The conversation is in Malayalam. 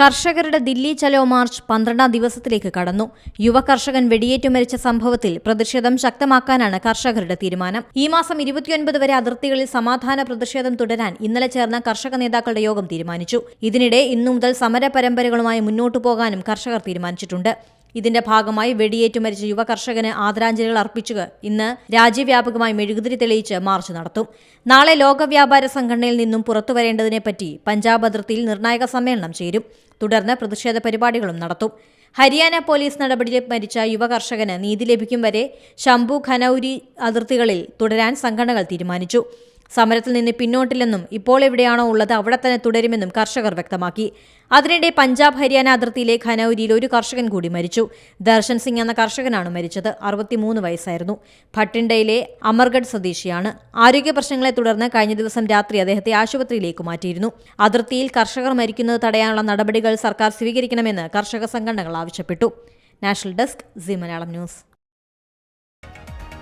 കർഷകരുടെ ദില്ലി ചലോ മാർച്ച് പന്ത്രണ്ടാം ദിവസത്തിലേക്ക് കടന്നു. യുവ കർഷകൻ വെടിയേറ്റു മരിച്ച സംഭവത്തിൽ പ്രതിഷേധം ശക്തമാക്കാനാണ് കർഷകരുടെ തീരുമാനം. ഈ മാസം ഇരുപത്തിയൊൻപത് വരെ അതിർത്തികളിൽ സമാധാന പ്രതിഷേധം തുടരാൻ ഇന്നലെ ചേർന്ന കർഷക നേതാക്കളുടെ യോഗം തീരുമാനിച്ചു. ഇതിനിടെ ഇന്നു മുതൽ സമര പരമ്പരകളുമായി മുന്നോട്ടു പോകാനും കർഷകർ തീരുമാനിച്ചിട്ടുണ്ട്. ഇതിന്റെ ഭാഗമായി വെടിയേറ്റു മരിച്ച യുവ കർഷകന് ആദരാഞ്ജലികൾ അർപ്പിച്ച് ഇന്ന് രാജ്യവ്യാപകമായി മെഴുകുതിരി തെളിയിച്ച് മാർച്ച് നടത്തും. നാളെ ലോക വ്യാപാര സംഘടനയിൽ നിന്നും പുറത്തുവരേണ്ടതിനെപ്പറ്റി പഞ്ചാബ് അതിർത്തിയിൽ നിർണായക സമ്മേളനം ചേരും. തുടർന്ന് പ്രതിഷേധ പരിപാടികളും നടത്തും. ഹരിയാന പോലീസ് നടപടിയിൽ മരിച്ച യുവ കർഷകന് നീതി ലഭിക്കും വരെ ശംഭു ഖനൌരി അതിർത്തികളിൽ തുടരാൻ സംഘടനകൾ തീരുമാനിച്ചു. സമരത്തിൽ നിന്ന് പിന്നോട്ടില്ലെന്നും ഇപ്പോൾ എവിടെയാണോ ഉള്ളത് അവിടെ തന്നെ തുടരുമെന്നും കർഷകർ വ്യക്തമാക്കി. അതിനിടെ പഞ്ചാബ് ഹരിയാന അതിർത്തിയിലെ ഖനൌരിയിൽ ഒരു കർഷകൻ കൂടി മരിച്ചു. ദർശൻ സിംഗ് എന്ന കർഷകനാണ് മരിച്ചത്. അറുപത്തിമൂന്ന് വയസ്സായിരുന്നു. ഭട്ടിൻഡയിലെ അമർഗഡ് സ്വദേശിയാണ്. ആരോഗ്യ പ്രശ്നങ്ങളെ തുടർന്ന് കഴിഞ്ഞ ദിവസം രാത്രി അദ്ദേഹത്തെ ആശുപത്രിയിലേക്ക് മാറ്റിയിരുന്നു. അതിർത്തിയിൽ കർഷകർ മരിക്കുന്നത് തടയാനുള്ള നടപടികൾ സർക്കാർ സ്വീകരിക്കണമെന്ന് കർഷക സംഘടനകൾ ആവശ്യപ്പെട്ടു. National desk C Malayalam news.